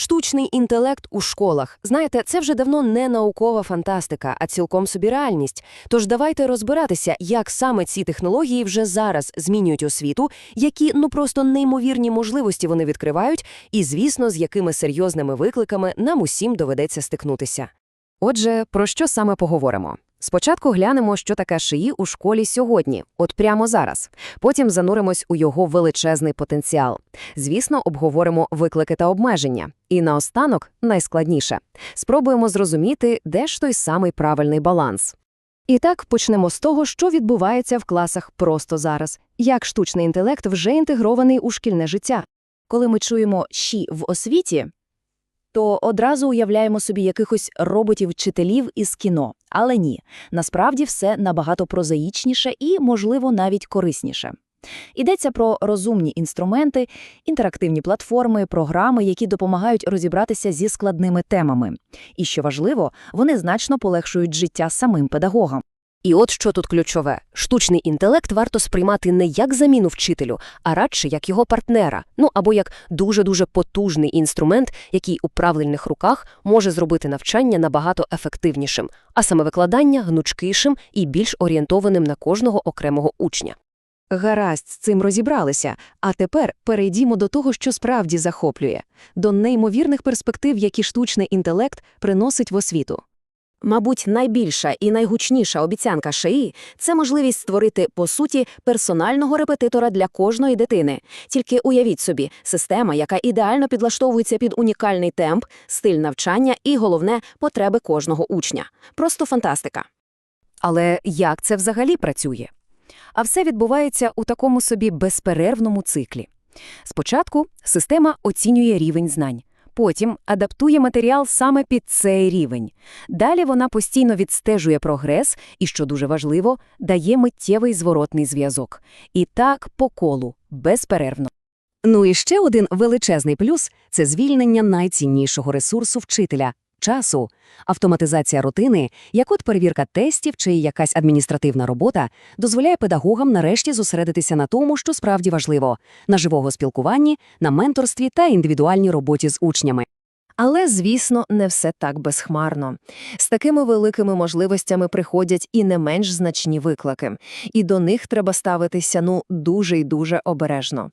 Штучний інтелект у школах. Знаєте, це вже давно не наукова фантастика, а цілком собі реальність. Тож давайте розбиратися, як саме ці технології вже зараз змінюють освіту, які ну просто неймовірні можливості вони відкривають, і, звісно, з якими серйозними викликами нам усім доведеться стикнутися. Отже, про що саме поговоримо? Спочатку глянемо, що таке шиї у школі сьогодні, от прямо зараз. Потім зануримось у його величезний потенціал. Звісно, обговоримо виклики та обмеження. І наостанок, найскладніше, спробуємо зрозуміти, де ж той самий правильний баланс. І так почнемо з того, що відбувається в класах просто зараз, як штучний інтелект вже інтегрований у шкільне життя. Коли ми чуємо «щі» в освіті, то одразу уявляємо собі якихось роботів-вчителів із кіно. Але ні, насправді все набагато прозаїчніше і, можливо, навіть корисніше. Йдеться про розумні інструменти, інтерактивні платформи, програми, які допомагають розібратися зі складними темами. І, що важливо, вони значно полегшують життя самим педагогам. І от що тут ключове: штучний інтелект варто сприймати не як заміну вчителю, а радше як його партнера, ну або як дуже-дуже потужний інструмент, який у правильних руках може зробити навчання набагато ефективнішим, а саме викладання гнучкішим і більш орієнтованим на кожного окремого учня. Гаразд, з цим розібралися. А тепер перейдімо до того, що справді захоплює до неймовірних перспектив, які штучний інтелект приносить в освіту. Мабуть, найбільша і найгучніша обіцянка ШАІ – це можливість створити, по суті, персонального репетитора для кожної дитини. Тільки уявіть собі, система, яка ідеально підлаштовується під унікальний темп, стиль навчання і, головне, потреби кожного учня. Просто фантастика. Але як це взагалі працює? А все відбувається у такому собі безперервному циклі. Спочатку система оцінює рівень знань, потім адаптує матеріал саме під цей рівень. Далі вона постійно відстежує прогрес і, що дуже важливо, дає миттєвий зворотний зв'язок. І так по колу, безперервно. Ну і ще один величезний плюс – це звільнення найціннішого ресурсу вчителя – часу. Автоматизація рутини, як от перевірка тестів чи якась адміністративна робота, дозволяє педагогам нарешті зосередитися на тому, що справді важливо – на живого спілкуванні, на менторстві та індивідуальній роботі з учнями. Але, звісно, не все так безхмарно. З такими великими можливостями приходять і не менш значні виклики, і до них треба ставитися ну дуже й дуже обережно.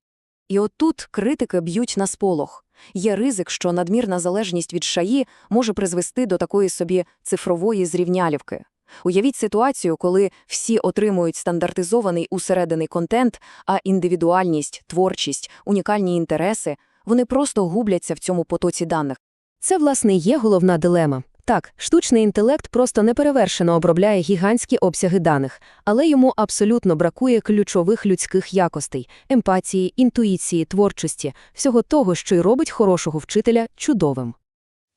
І отут критики б'ють на сполох. Є ризик, що надмірна залежність від шаї може призвести до такої собі цифрової зрівнялівки. Уявіть ситуацію, коли всі отримують стандартизований усередений контент, а індивідуальність, творчість, унікальні інтереси вони просто губляться в цьому потоці даних. Це, власне, є головна дилема. Так, штучний інтелект просто неперевершено обробляє гігантські обсяги даних, але йому абсолютно бракує ключових людських якостей – емпатії, інтуїції, творчості, всього того, що й робить хорошого вчителя чудовим.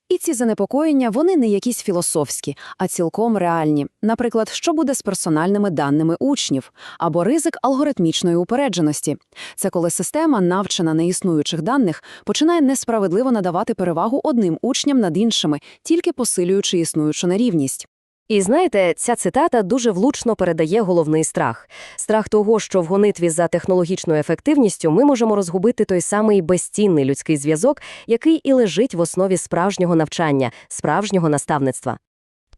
І ці занепокоєння, вони не якісь філософські, а цілком реальні. Наприклад, що буде з персональними даними учнів, або ризик алгоритмічної упередженості. Це коли система, навчена на існуючих даних, починає несправедливо надавати перевагу одним учням над іншими, тільки посилюючи існуючу нерівність. І знаєте, ця цитата дуже влучно передає головний страх. Страх того, що в гонитві за технологічною ефективністю ми можемо розгубити той самий безцінний людський зв'язок, який і лежить в основі справжнього навчання, справжнього наставництва.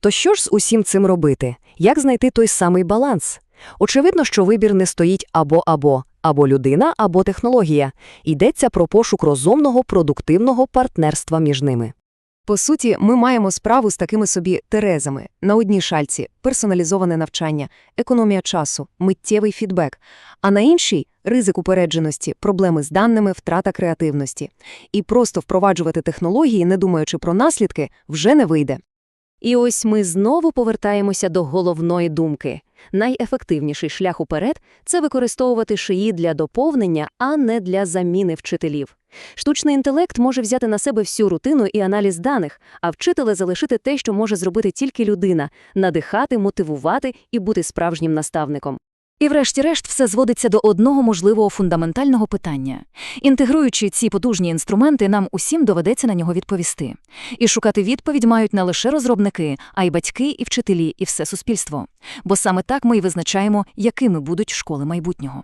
То що ж з усім цим робити? Як знайти той самий баланс? Очевидно, що вибір не стоїть або-або, або людина, або технологія. Йдеться про пошук розумного, продуктивного партнерства між ними. По суті, ми маємо справу з такими собі терезами. На одній шальці – персоналізоване навчання, економія часу, миттєвий фідбек, а на іншій – ризик упередженості, проблеми з даними, втрата креативності. І просто впроваджувати технології, не думаючи про наслідки, вже не вийде. І ось ми знову повертаємося до головної думки. Найефективніший шлях уперед – це використовувати шиї для доповнення, а не для заміни вчителів. Штучний інтелект може взяти на себе всю рутину і аналіз даних, а вчителя залишити те, що може зробити тільки людина – надихати, мотивувати і бути справжнім наставником. І врешті-решт все зводиться до одного можливого фундаментального питання. Інтегруючи ці потужні інструменти, нам усім доведеться на нього відповісти. І шукати відповідь мають не лише розробники, а й батьки, і вчителі, і все суспільство. Бо саме так ми й визначаємо, якими будуть школи майбутнього.